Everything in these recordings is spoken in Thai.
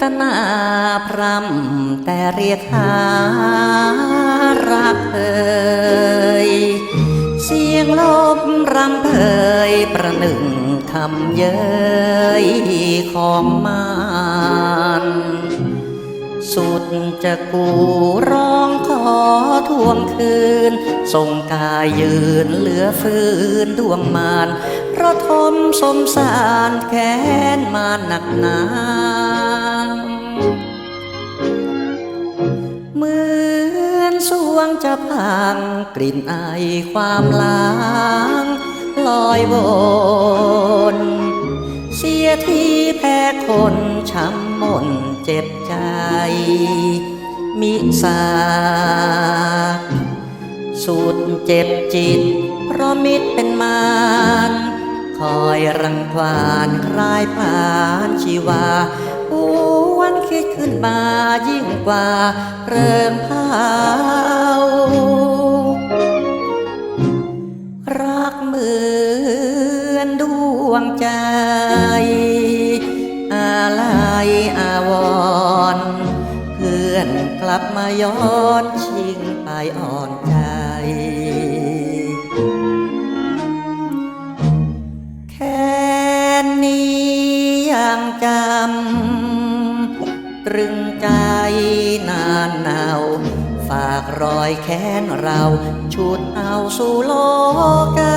ตนาพรำแต่เรียกหารักเอ่ยเสียงลบรำเพยประหนึ่งคำเย้ยของมานสุดจะกูร้องขอทวงคืนส่งกายยืนเหลือฟืนดวงมานเพราะทมสมสารแค้นมาหนักหนา จะพังกลิ่นไอความล้างลอยวนเสียที่แพ้คนช้ำมนเจ็บใจ มิสาสุดเจ็บจิต เพราะมิตรเป็นมารคอยรังควานคลายผ่านชีวาหวันคิดขึ้นมายิ่งกว่าเริ่มเผา อะไรอาวร เพื่อนกลับมาย้อนชิงไปอ่อนใจ แค่นี้ยังจำตรึงใจนานเนาฝากรอยแค้นเรา ชุดเอาสู่โลกัน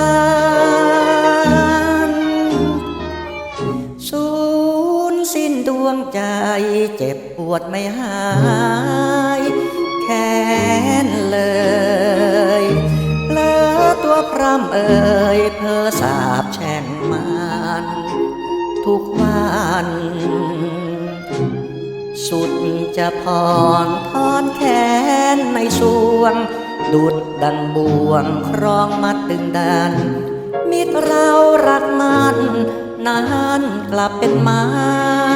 วงใจเจ็บปวดไม่หาย แค้นเลยเลอตัวพร่ำเอ่ยเพ้อสาบแช่งมันทุกวันสุดจะผ่อนทอนแขนในสวง ดุดดังบ่วงครองมัดดึงดันมิตรเรารักมันนานกลับเป็นมัน